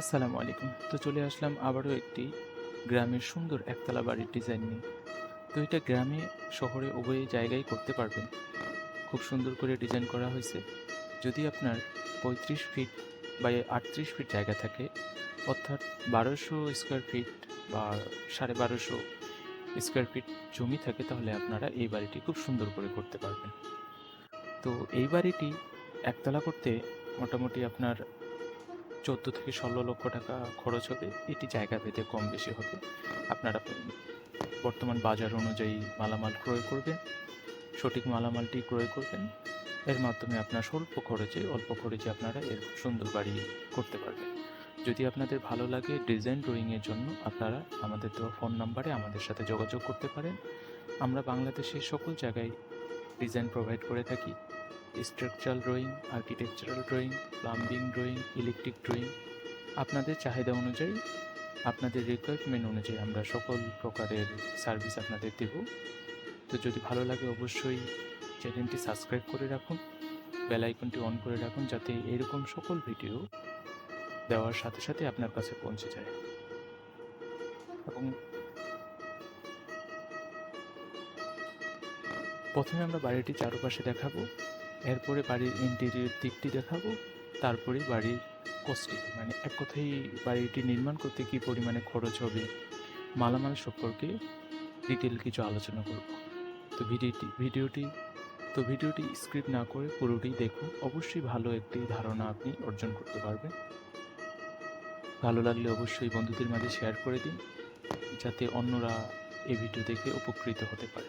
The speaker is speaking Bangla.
আসসালামু আলাইকুম। তো চলে আসলাম আবারও একটি গ্রামের সুন্দর একতলা বাড়ির ডিজাইন নিয়ে। তো এটা গ্রামে, শহরে উভয় জায়গায় করতে পারবেন। খুব সুন্দর করে ডিজাইন করা হয়েছে। যদি আপনার পঁয়ত্রিশ ফিট বা আটত্রিশ ফিট জায়গা থাকে, অর্থাৎ বারোশো স্কোয়ার ফিট বা সাড়ে বারোশো স্কোয়ার ফিট জমি থাকে, তাহলে আপনারা এই বাড়িটি খুব সুন্দর করে করতে পারবেন। তো এই বাড়িটি একতলা করতে মোটামুটি আপনার চোদ্দ থেকে ষোলো লক্ষ টাকা খরচ হবে। এটি জায়গা ভেদে কম বেশি হবে। আপনারা বর্তমান বাজার অনুযায়ী মালামাল ক্রয় করবেন, সঠিক মালামালটি ক্রয় করবেন। এর মাধ্যমে আপনার স্বল্প খরচে, অল্প খরচে আপনারা এর সুন্দর বাড়ি করতে পারবেন। যদি আপনাদের ভালো লাগে ডিজাইন ড্রয়িংয়ের জন্য, আপনারা আমাদের দেওয়া ফোন নাম্বারে আমাদের সাথে যোগাযোগ করতে পারেন। আমরা বাংলাদেশের সকল জায়গায় ডিজাইন প্রোভাইড করে থাকি। Structural drawing, architectural drawing, plumbing drawing, electric drawing, আপনাদের চাহিদা অনুযায়ী, আপনাদের রিকোয়ারমেন্ট অনুযায়ী আমরা সকল প্রকারের সার্ভিস আপনাদের দেব। তো যদি ভালো লাগে অবশ্যই চ্যানেলটি সাবস্ক্রাইব করে রাখুন বেল আইকনটি অন করে রাখুন যাতে এরকম সকল ভিডিও দেওয়ার সাথে সাথে আপনার কাছে পৌঁছে যায়। এবং প্রথমে আমরা বাড়িটি চারপাশে দেখাবো। এরপরে বাড়ির ইন্টেরিয়র দিকটি দেখাবো, তারপরে বাড়ির কস্টিং মানে এক কথায় বাড়িটি নির্মাণ করতে কী পরিমাণে খরচ হবে, মালামাল সম্পর্কে ডিটেল কিছু আলোচনা করব। তো ভিডিওটি ভিডিওটি, তো ভিডিওটি স্ক্রিপ্ট না করে পুরোটি দেখুন, অবশ্যই ভালো একটি ধারণা আপনি অর্জন করতে পারবেন। ভালো লাগলে অবশ্যই বন্ধুদের মাঝে শেয়ার করে দিন, যাতে অন্যরা এই ভিডিও দেখে উপকৃত হতে পারে।